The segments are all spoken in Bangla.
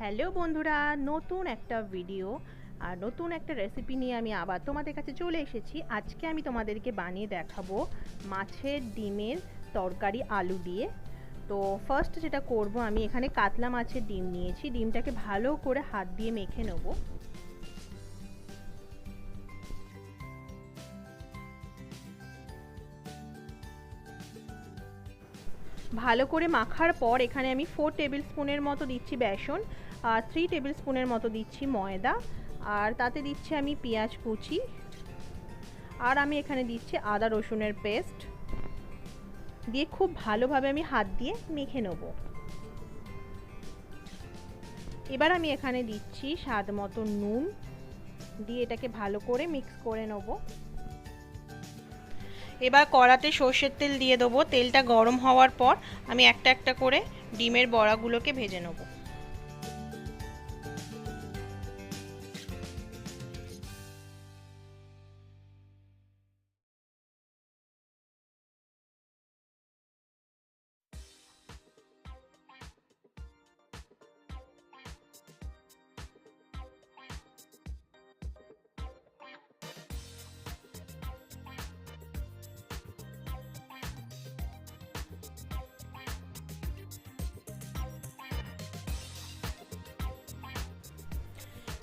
হ্যালো বন্ধুরা, নতুন একটা ভিডিও আর নতুন একটা রেসিপি নিয়ে আমি আবার তোমাদের কাছে চলে এসেছি। আজকে আমি তোমাদেরকে বানিয়ে দেখাবো মাছের ডিমের তরকারি আলু দিয়ে। তো ফার্স্ট যেটা করব, আমি এখানে কাতলা মাছের ডিম নিয়েছি। ডিমটাকে ভালো করে হাত দিয়ে মেখে নেব। ভালো করে মাখার পর এখানে আমি ফোর টেবিল স্পুনের মতো দিচ্ছি বেসন, আর থ্রি টেবিল স্পুনের মতো দিচ্ছি ময়দা, আর তাতে দিচ্ছি আমি পেঁয়াজ কুচি, আর আমি এখানে দিচ্ছি আদা রসুনের পেস্ট। দিয়ে খুব ভালোভাবে আমি হাত দিয়ে মেখে নেব। এবার আমি এখানে দিচ্ছি স্বাদ মতো নুন, দিয়ে এটাকে ভালো করে মিক্স করে নেব। এবার কড়াতে সর্ষের তেল দিয়ে দেবো। তেলটা গরম হওয়ার পর আমি একটা একটা করে ডিমের বড়াগুলোকে ভেজে নেব।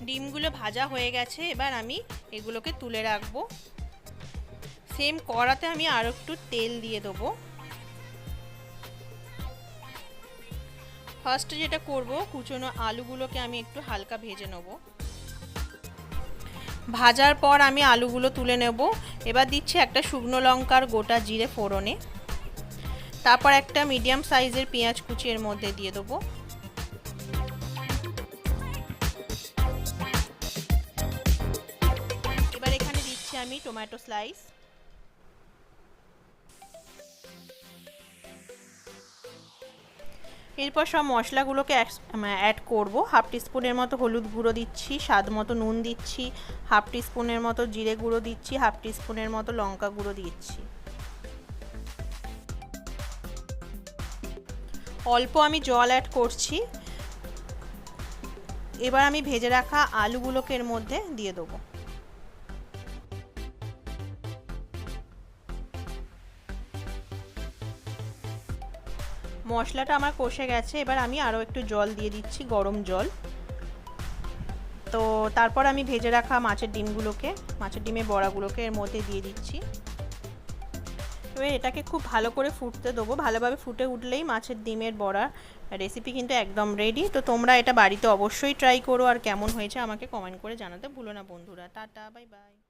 ডিমগুলো ভাজা হয়ে গেছে, এবার আমি এগুলোকে তুলে রাখব। সেম কড়াতে আমি আরও একটু তেল দিয়ে দেবো। ফার্স্ট যেটা করব, কুচনো আলুগুলোকে আমি একটু হালকা ভেজে নেব। ভাজার পর আমি আলুগুলো তুলে নেব। এবার দিচ্ছি একটা শুকনো লঙ্কার গোটা জিরে ফোড়নে। তারপর একটা মিডিয়াম সাইজের পেঁয়াজ কুচি এর মধ্যে দিয়ে দেবো। আমি টমেটো স্লাইস এরপর সব মশলাগুলোকে অ্যাড করব। হাফ টিস্পুনের মতো হলুদ গুঁড়ো দিচ্ছি, স্বাদ মতো নুন দিচ্ছি, হাফ টিস্পুনের মতো জিরে গুঁড়ো দিচ্ছি, হাফ টিস্পুনের মতো লঙ্কা গুঁড়ো দিচ্ছি। অল্প আমি জল অ্যাড করছি। এবার আমি ভেজে রাখা আলুগুলোকে এর মধ্যে দিয়ে দেবো। মশলাটা আমার কষে গেছে, এবার আমি আরও একটু জল দিয়ে দিচ্ছি, গরম জল। তো তারপর আমি ভেজে রাখা মাছের ডিমগুলোকে, মাছের ডিমের বড়াগুলোকে এর মধ্যে দিয়ে দিচ্ছি। এবার এটাকে খুব ভালো করে ফুটতে দেবো, ভালোভাবে ফুটে উঠলেই মাছের ডিমের বড়া রেসিপি কিন্তু একদম রেডি তো তোমরা এটা বাড়িতে অবশ্যই ট্রাই করো, আর কেমন হয়েছে আমাকে কমেন্ট করে জানাতে ভুলো না বন্ধুরা। Tata bye bye